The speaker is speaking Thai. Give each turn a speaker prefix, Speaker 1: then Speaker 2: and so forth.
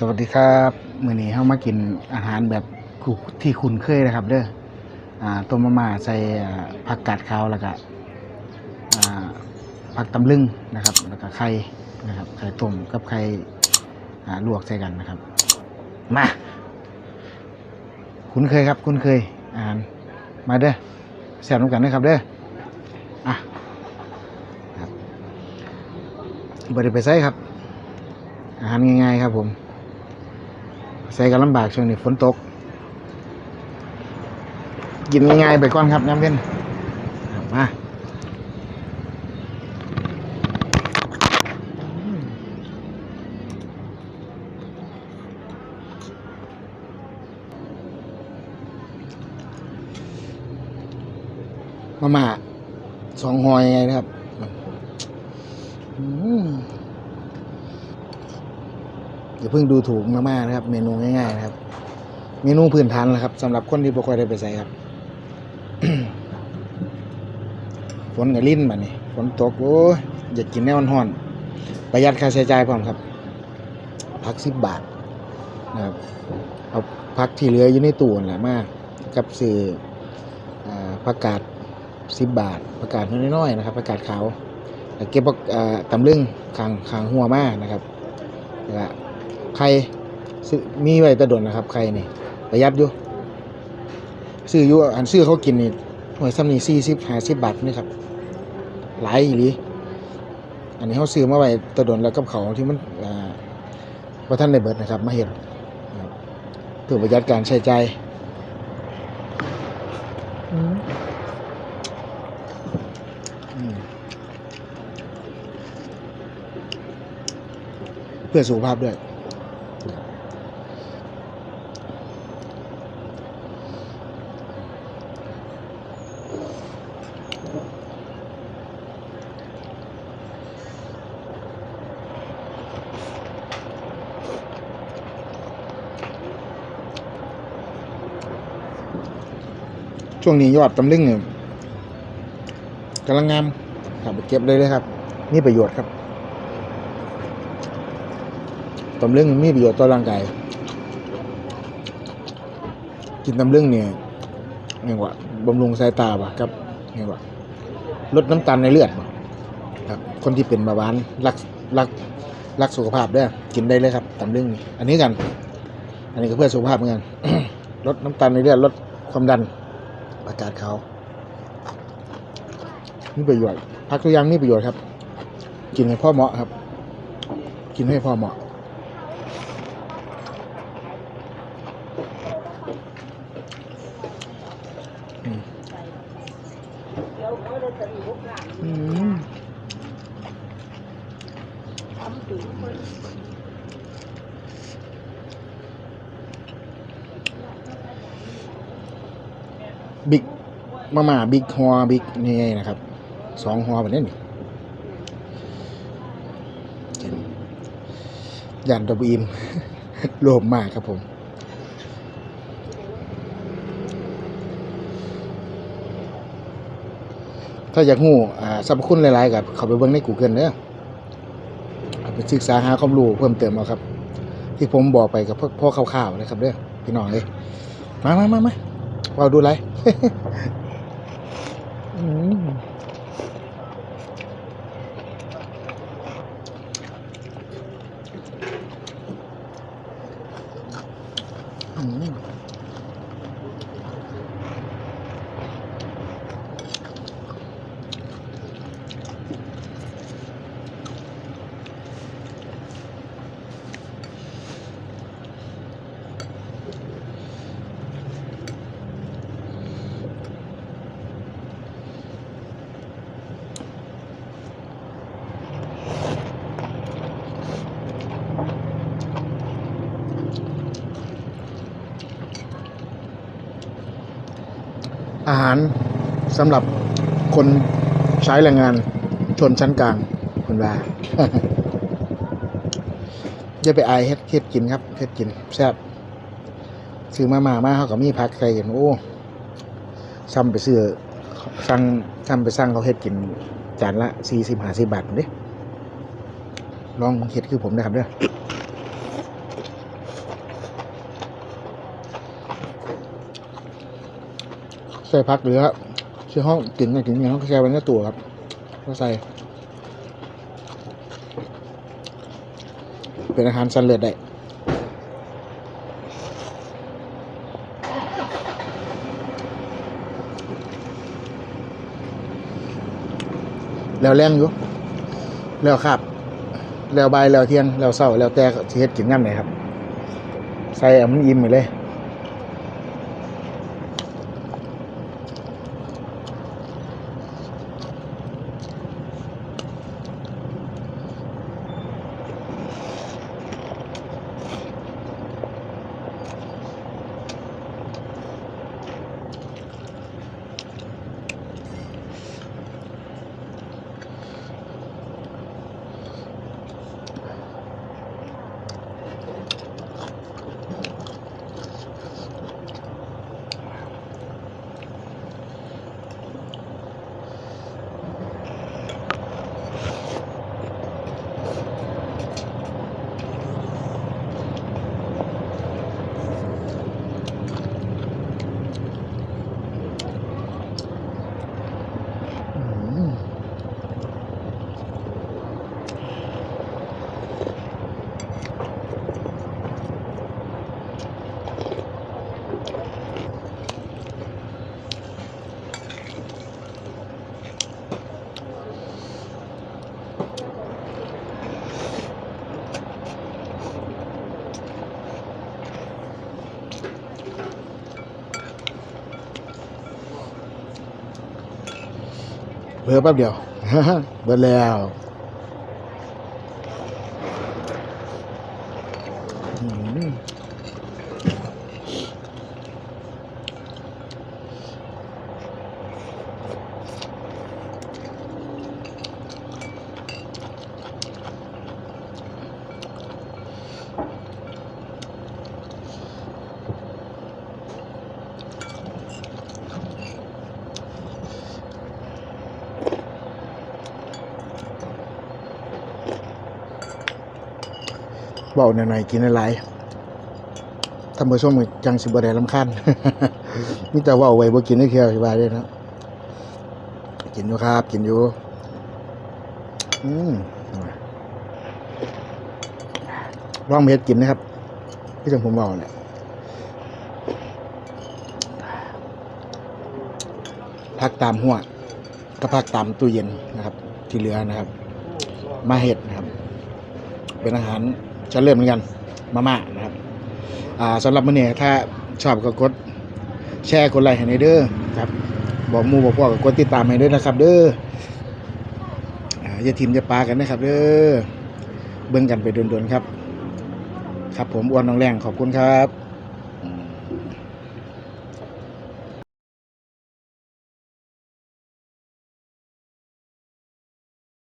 Speaker 1: สวัสดีครับมื้อนี้เฮามากินอาหารแบบที่คุ้นเคยนะครับ เด้ออ่าต้มมาม่าใส่ผักกาดขาวแล้วก็อ่าผักตำลึงนะครับ แล้วก็ไข่นะครับไข่ต้มกับไข่อ่าลวกใส่กันนะครับ มาคุ้นเคยครับ คุ้นเคยอาหารมาเด้อแซ่บน้ำกันนะครับ เด้ออะครับบ่ได้ไปใส่ครับอาหารง่ายๆครับผม ใส่กันลำบากช่วงนี้ฝนตก กินง่ายไปก่อนครับน้ำเพ็ญครับมามาม่าสองหอยไงครับอืม อย่าเพิ่งดูถูกมาม่านะครับ เมนูง่ายๆนะครับ เมนูพื้นฐานนะครับสำหรับคนที่บ่ค่อยได้ไปใส่ครับฝนกับลิ้นมาเนี่ยฝนตกโอ้ยอยากกินแนวร้อนๆประหยัดค่าใช้จ่ายพร้อมครับพักสิบบาทนะครับเอาพักที่เหลืออยู่ในตู้นแหละมากกับสื่ออ่าผักาดสิบบาทผักกาดน้อยๆนะครับผักกาดขาวเก็บผักอ่าตำลึงคางคางหัวมากนะครับแล้ว ไข่ซื้อมีไว้ตะดนนะครับไข่นี่ประหยัดอยู่ซื้ออยู่อันซื้อเขากินนี่หวยซ้ำนี่สี่สิบห้าสิบบาทนี่ครับหลายอีหลีอันนี้เขาซื้อมาไว้ตะดนแล้วกับเขาที่มันอ่าว่าท่านในเบิดนะครับ มาเห็นนะครับเพื่อประหยัดการใช้ใจเพื่อสุขภาพด้วย ช่วงนี้ยอดตำลึงเนี่ยกำลังงามครับไปเก็บเลยเลยครับมีประโยชน์ครับตำลึงมีประโยชน์ต่อร่างกายกินตำลึงเนี่ยเรียกว่าบำรุงสายตาป่ะครับเรียกว่าลดน้ำตาลในเลือดครับ คนที่เป็นเบาหวานรักรักรักสุขภาพได้อกินได้เลยครับตำลึงอันนี้กัน อันนี้ก็เพื่อสุขภาพเหมือนกันลดน้ำตาลในเลือดลดความดัน อากาศเขาวมีประโยชน์พักทุกอย่างมีประโยชน์ครับ กินให้พ่อเหมาะครับ กินให้พ่อเหมาะอืม บิ๊กมาม่าบิ๊กฮอบิ๊กนี่นะครับสองฮอแบบนี้นี่กินยันดับอิมโลภมากครับผมถ้าอยากหู้อ่าสรรพคุณหลาย ๆ กับเขาไปเบิ่งใน Google เด้อเอาไปศึกษาหาความรู้เพิ่มเติมเอาครับ ที่ผมบอกไปกับพ่อข่าวๆนะครับเด้อพี่น้องเอ้ยมามามามา เราดูไร อืมอืม อาหารสำหรับคนใช้แรงงานชนชั้นกลางคุณว่าอย่าไปอายเฮ็ดเฮ็ดกินครับเฮ็ดกินแซ่บซื้อมามามาเขาก็มีพักใส่กันโอ้ซ้ำไปซื้อสั่งซ้ำไปสั่งเขาเฮ็ดกินจานละสี่สิบห้าสิบบาทเด้ลองเฮ็ดคือผมนะครับเด้อ ส่พักเหลือชื่อห้องกินกันกินอย่างเขาก็แช่ไว้ในตัวครับก็ใส่ เป็นอาหารสันเลือดได้แล้วแรงอยู่ แล้วครับ แล้วใบแล้วเที่ยง แล้วเช้าแล้วแต่สิเฮ็ดกินยามไหนครับ ใส่อมันอิ่มไปเลย เพิ่แป๊บเดียวเบิดแล้วอืม เบาหน่อยๆกินอะไรท่านผู้ชมก็จังสิบ่ได้รำคาญมีแต่ว่าเอาไว้บ่กินได้เที่ยวสบายเด้อนะกินอยู่ครับ กินอยู่ อืมลองเม็ดกินนะครับที่จังผมบอกเนี่ยพักตามหัวก็พักตามตู้เย็นนะครับ ที่เหลือนะครับ มาเห็ดนะครับ เป็นอาหาร ชั้นเริ่มเหมือนกันมาม่านะครับอ่าสำหรับมื้อนี้ถ้าชอบก็กดแชร์กดไลค์ให้ในเด้อครับ บอกมูบอกพ่อก็กดติดตามให้ด้วยนะครับ เด้ออ่าอย่าทิมอย่าปากันนะครับ เด้อเบิ่งกันไปโดนๆครับ ครับผมอ้วนน้องแรงขอบคุณครับ